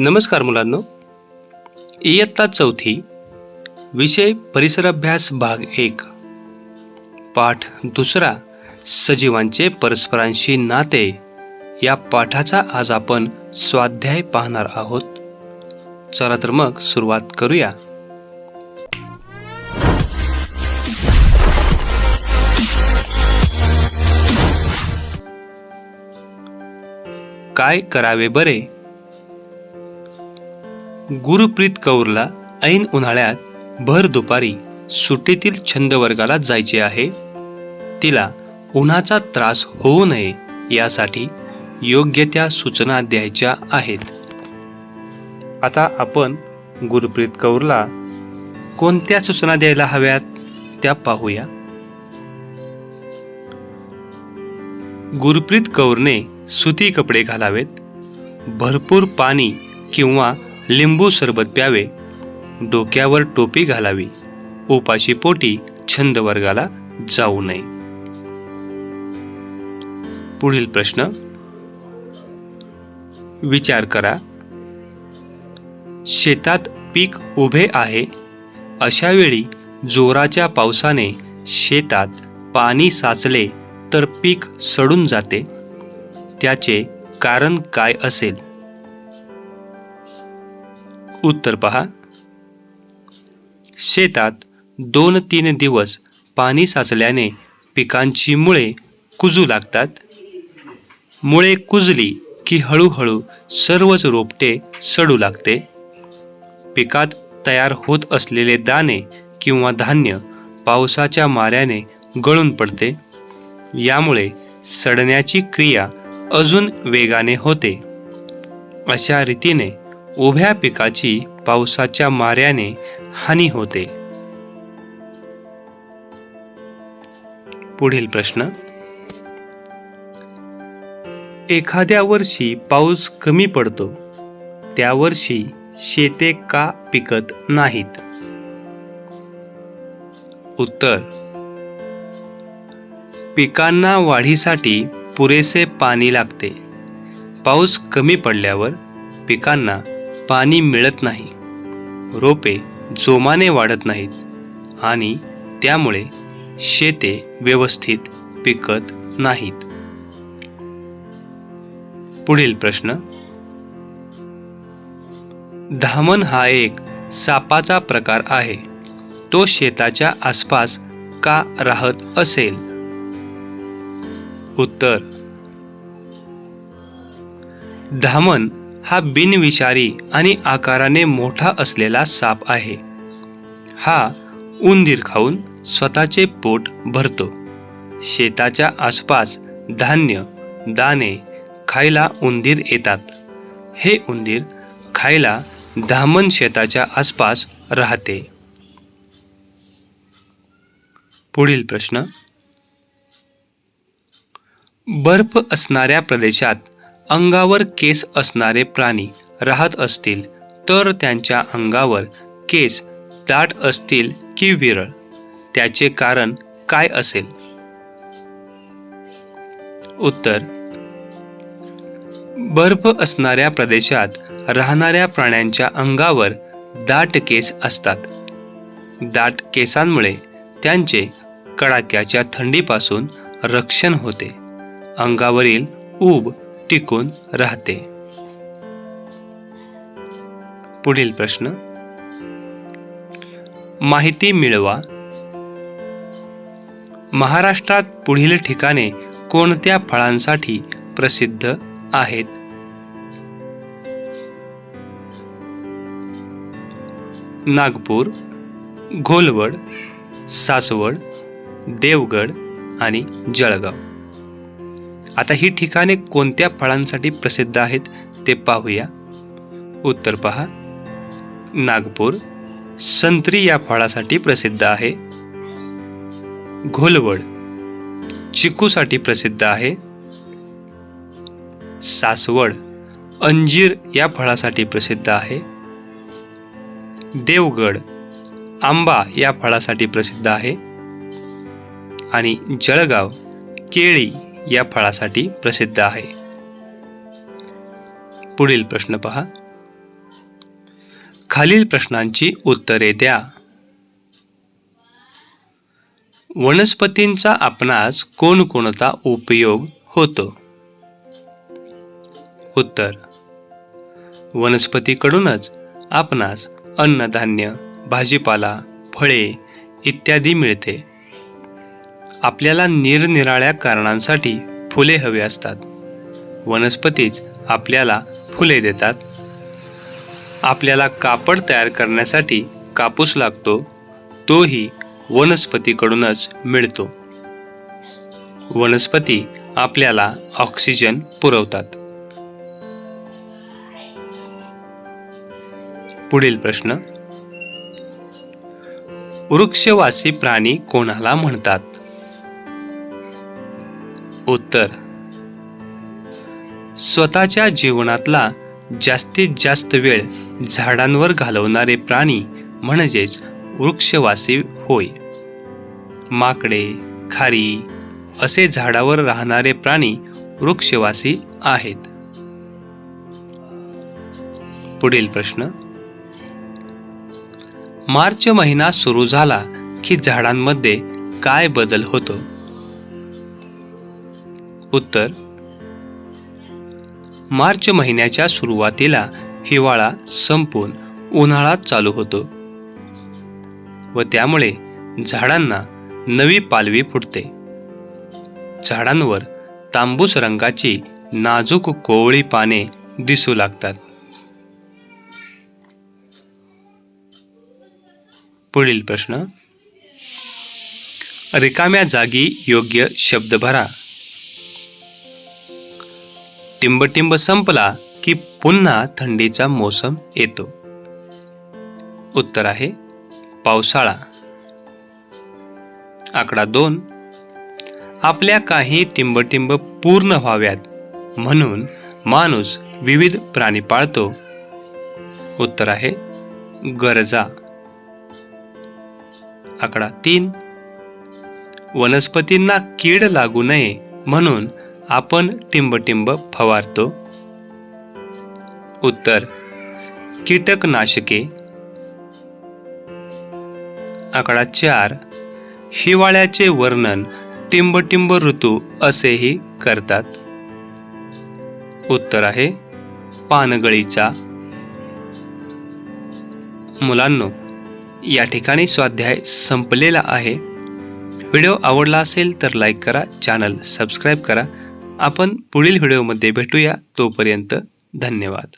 नमस्कार मुलांनो. इयत्ता चौथी विषय परिसराभ्यास भाग एक. पाठ दुसरा सजीवांचे परस्परांशी नाते. या पाठाचा आज आपण स्वाध्याय पाहणार आहोत. चला तर मग सुरुवात करूया. काय करावे बरे? गुरुप्रीत कौरला ऐन उन्हाळ्यात भर दुपारी सुट्टीतील छंद वर्गाला जायचे आहे. तिला उन्हाचा त्रास होऊ नये यासाठी योग्य त्या सूचना द्यायच्या आहेत. आता आपण गुरुप्रीत कौरला कोणत्या सूचना द्यायला हव्यात त्या पाहूया. गुरप्रीत कौरने सुती कपडे घालावेत. भरपूर पाणी किंवा लिंबू सरबत प्यावे. डोक्यावर टोपी घालावी. उपाशी पोटी छंद वर्गाला जाऊ नये. पुढील प्रश्न. विचार करा. शेतात पीक उभे आहे. अशा वेळी जोराच्या पावसाने शेतात पाणी साचले तर पीक सडून जाते. त्याचे कारण काय असेल? उत्तर पहा. शेतात दोन तीन दिवस पाणी साचल्याने पिकांची मुळे कुजू लागतात. मुळे कुजली की हळूहळू सर्वच रोपटे सडू लागते. पिकात तयार होत असलेले दाणे किंवा धान्य पावसाच्या माऱ्याने गळून पडते. यामुळे सडण्याची क्रिया अजून वेगाने होते. अशा रीतीने उभ्या पिकाची पावसाच्या माऱ्याने हानी होते. पुढील प्रश्न. एखाद्या वर्षी पाऊस कमी पडतो. त्या वर्षी शेते का पिकत नाहीत? उत्तर. पिकांना वाढीसाठी पुरेसे पाणी लागते. पाऊस कमी पडल्यावर पिकांना पाणी मिळत नाही. रोपे जोमाने वाढत नाहीत आणि त्यामुळे शेते व्यवस्थित पिकत नाहीत. पुढील प्रश्न. धामण हा एक सापाचा प्रकार आहे. तो शेताच्या आसपास का राहत असेल? उत्तर. धामण हा बिनविषारी आणि आकाराने मोठा असलेला साप आहे. हा उंदीर खाऊन स्वतःचे पोट भरतो. शेताच्या आसपास धान्य दाणे खायला उंदीर येतात. हे उंदीर खायला धामण शेताच्या आसपास राहते. पुढील प्रश्न. बर्फ असणाऱ्या प्रदेशात अंगावर केस असणारे प्राणी राहत असतील तर त्यांच्या अंगावर केस दाट असतील की विरळ. त्याचे कारण काय असेल? उत्तर बर्फ असणाऱ्या प्रदेशात राहणाऱ्या प्राण्यांच्या अंगावर दाट केस असतात. दाट केसांमुळे त्यांचे कडाक्याच्या थंडीपासून रक्षण होते. अंगावरील ऊब टिकून राहते. पुढील प्रश्न. माहिती मिळवा. महाराष्ट्रात पुढील ठिकाणे कोणत्या फळांसाठी प्रसिद्ध आहेत? नागपूर घोलवड सासवड देवगड आणि जळगाव. आता ही ठिकाणे कोणत्या फळांसाठी प्रसिद्ध आहेत ते पाहूया. उत्तर पहा. नागपूर संत्री या फळासाठी प्रसिद्ध आहे. घोलवड चिकूसाठी प्रसिद्ध आहे. सासवड अंजीर या फळासाठी प्रसिद्ध आहे. देवगड आंबा या फळासाठी प्रसिद्ध आहे. आणि जळगाव केळी या फळासाठी प्रसिद्ध आहे. पुढील प्रश्न पहा. खालील प्रश्नांची उत्तरे द्या. वनस्पतींचा आपणास कोणकोणता उपयोग होतो? उत्तर. वनस्पतीकडूनच आपणास अन्नधान्य भाजीपाला फळे इत्यादी मिळते. आपल्याला निरनिराळ्या कारणांसाठी फुले हवे असतात. वनस्पतीच आपल्याला फुले देतात. आपल्याला कापड तयार करण्यासाठी कापूस लागतो. तोही वनस्पतीकडूनच मिळतो. वनस्पती आपल्याला ऑक्सिजन पुरवतात. पुढील प्रश्न. वृक्षवासी प्राणी कोणाला म्हणतात? उत्तर. स्वतःच्या जीवनातला जास्तीत जास्त वेळ झाडांवर घालवणारे प्राणी म्हणजेच वृक्षवासी होय. माकडे खारी असे झाडावर राहणारे प्राणी वृक्षवासी आहेत. पुढील प्रश्न. मार्च महिना सुरू झाला की झाडांमध्ये काय बदल होतो? उत्तर मार्च महिन्याच्या सुरुवातीला हिवाळा संपून उन्हाळा चालू होतो व त्यामुळे झाडांना नवी पालवी फुटते. झाडांवर तांबूस रंगाची नाजूक कोवळी पाने दिसू लागतात. पुढील प्रश्न रिकाम्या जागी योग्य शब्द भरा. टिंबटिंब संपला की पुन्हा थंडीचा मोसम येतो. उत्तर आहे पावसाळा. आकडा दोन आपल्या काही टिंबटिंब पूर्ण व्हाव्यात म्हणून माणूस विविध प्राणी पाळतो. उत्तर आहे गरजा. आकडा तीन वनस्पतींना कीड लागू नये म्हणून आपण टिंबटिंब फवारतो. उत्तर कीटकनाशके. आकडा चार हिवाळ्याचे वर्णन टिंबटिंब ऋतू असेही करतात. उत्तर आहे पानगळीचा. मुलांनो या ठिकाणी स्वाध्याय संपलेला आहे. व्हिडिओ आवडला असेल तर लाईक करा चॅनल सबस्क्राईब करा. आपण पुढील व्हिडिओमध्ये भेटूया. तोपर्यंत धन्यवाद.